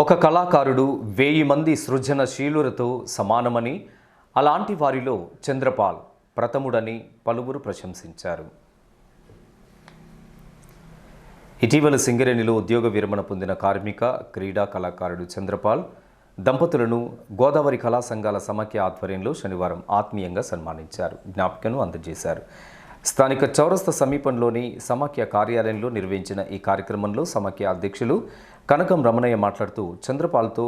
ఒక కళాకారుడు వెయ్యి మంది సృజనశీలులతో సమానమని అలాంటి వారిలో చంద్రపాల్ ప్రథముడని పలువురు ప్రశంసించారు. ఇటీవల సింగరేణిలో ఉద్యోగ విరమణ పొందిన కార్మిక క్రీడా కళాకారుడు చంద్రపాల్ దంపతులను గోదావరి కళా సంఘాల సమాఖ్య ఆధ్వర్యంలో శనివారం ఆత్మీయంగా సన్మానించారు. జ్ఞాపికను అందజేశారు. స్థానిక చౌరస్త సమీపంలోని సమాఖ్య కార్యాలయంలో నిర్వహించిన ఈ కార్యక్రమంలో సమాఖ్య అధ్యక్షులు కనకం రమణయ్య మాట్లాడుతూ చంద్రపాల్తో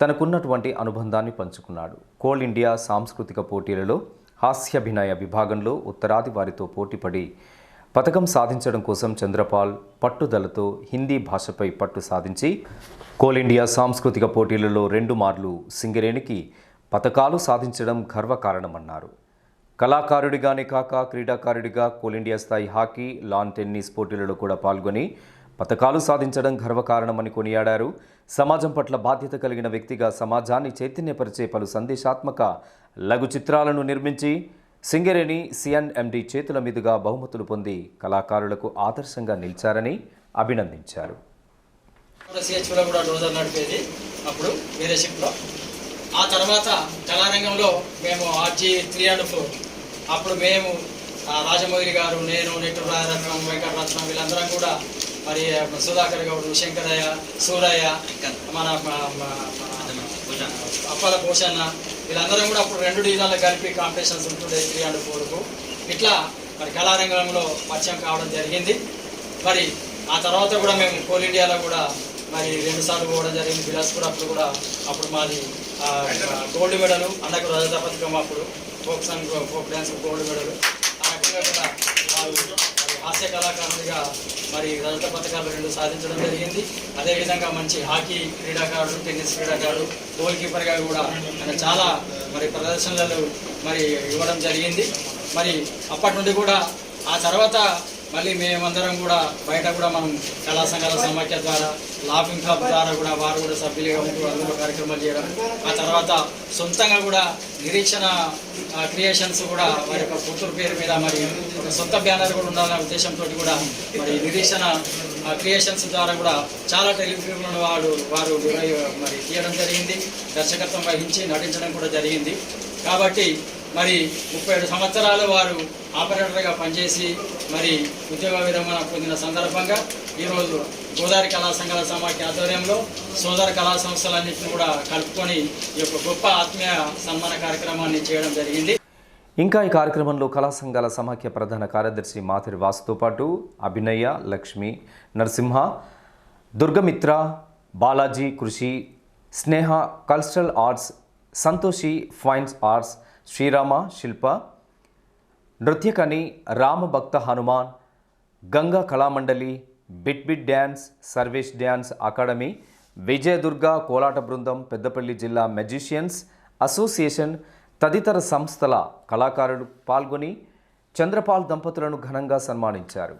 తనకున్నటువంటి అనుబంధాన్ని పంచుకున్నాడు. కోల్ ఇండియా సాంస్కృతిక పోటీలలో హాస్యాభినయ విభాగంలో ఉత్తరాది వారితో పోటీపడి పథకం సాధించడం కోసం చంద్రపాల్ పట్టుదలతో హిందీ భాషపై పట్టు సాధించి కోల్ ఇండియా సాంస్కృతిక పోటీలలో రెండు మార్లు సింగరేణికి పథకాలు సాధించడం గర్వకారణమన్నారు. కళాకారుడిగానే కాక క్రీడాకారుడిగా కోల్ ఇండియా స్థాయి హాకీ లాన్ టెన్నిస్ పోటీలలో కూడా పాల్గొని పథకాలు సాధించడం గర్వకారణమని కొనియాడారు. సమాజం పట్ల బాధ్యత కలిగిన వ్యక్తిగా సమాజాన్ని చైతన్యపరిచే పలు సందేశాత్మక లఘు చిత్రాలను నిర్మించి సింగరేణి సిఎన్ఎండి చేతుల మీదుగా బహుమతులు పొంది కళాకారులకు ఆదర్శంగా నిలిచారని అభినందించారు. అప్పుడు వేరే ఆ తర్వాత కళారంగంలో మేము ఆర్జీ త్రీ అండ్ ఫోర్ అప్పుడు మేము రాజమౌళి గారు నేను నెట్టు రాయరత్నం వెంకటరత్నం వీళ్ళందరం కూడా మరి సుధాకర్ గౌడు శంకరయ్య సూరయ్య మన అప్పల పోషన్న వీళ్ళందరం కూడా అప్పుడు రెండు డివిజన్లు కలిపి కాంపిటీషన్స్ ఉంటుండే త్రీ అండ్ ఫోర్కు ఇట్లా మరి కళారంగంలో పరిచయం కావడం జరిగింది. మరి ఆ తర్వాత కూడా మేము కోల్ ఇండియాలో కూడా మరి రెండుసార్లు పోవడం జరిగింది. బిలాస్పూర్ అప్పుడు కూడా అప్పుడు మాది గోల్డ్ మెడల్ అన్నకు రజత పథకం అప్పుడు. Folk song folk dance gold medal. ఆ రకంగా కూడా వారు హాస్య కళాకారుడిగా మరి రజత పథకాలు రెండు సాధించడం జరిగింది. అదేవిధంగా మంచి హాకీ క్రీడాకారుడు టెన్నిస్ క్రీడాకారుడు గోల్ కీపర్గా కూడా ఆయన చాలా మరి ప్రదర్శనలు మరి ఇవ్వడం జరిగింది. మరి అప్పటి నుండి కూడా ఆ తర్వాత మళ్ళీ మేమందరం కూడా బయట కూడా మనం కళా సంఘాల సమాఖ్య ద్వారా లాఫింగ్ క్లబ్ ద్వారా కూడా వారు కూడా సభ్యులుగా ఉంటూ అందులో కార్యక్రమాలు చేయడం. ఆ తర్వాత సొంతంగా కూడా నిరీక్షణ క్రియేషన్స్ కూడా వారి యొక్క పుత్తూరు పేరు మీద మరి ఒక సొంత బ్యానర్ కూడా ఉండాలనే ఉద్దేశంతో కూడా మరి నిరీక్షణ క్రియేషన్స్ ద్వారా కూడా చాలా టెలిఫిల్మ్లను వాడు వారు మరి తీయడం జరిగింది. దర్శకత్వం వహించి నటించడం కూడా జరిగింది. కాబట్టి మరి ముప్పై ఏడు సంవత్సరాలు వారు ఆపరేటర్గా పనిచేసి మరి ఉద్యోగ విరమణ పొందిన సందర్భంగా ఈరోజు గోదావరి కళా సంఘాల సమాఖ్య ఆధ్వర్యంలో సోదర కళా సంస్థలన్నింటినీ కూడా కలుపుకొని ఈ యొక్క గొప్ప ఆత్మీయ సన్మాన కార్యక్రమాన్ని చేయడం జరిగింది. ఇంకా ఈ కార్యక్రమంలో కళా సంఘాల సమాఖ్య ప్రధాన కార్యదర్శి మాతిరి వాసుతో పాటు అభినయ Lakshmi Narasimha Durgamitra Balaji Krishi Sneha cultural arts Santoshi fines arts Srirama Shilpa నృత్యకని Ramabhakta Hanuman Ganga Kalamandali bit bit dance Sarvesh dance academy Vijayadurga కోలాట బృందం పెద్దపల్లి జిల్లా మెజిషియన్స్ అసోసియేషన్ తదితర సంస్థల కళాకారులు పాల్గొని చంద్రపాల్ దంపతులను ఘనంగా సన్మానించారు.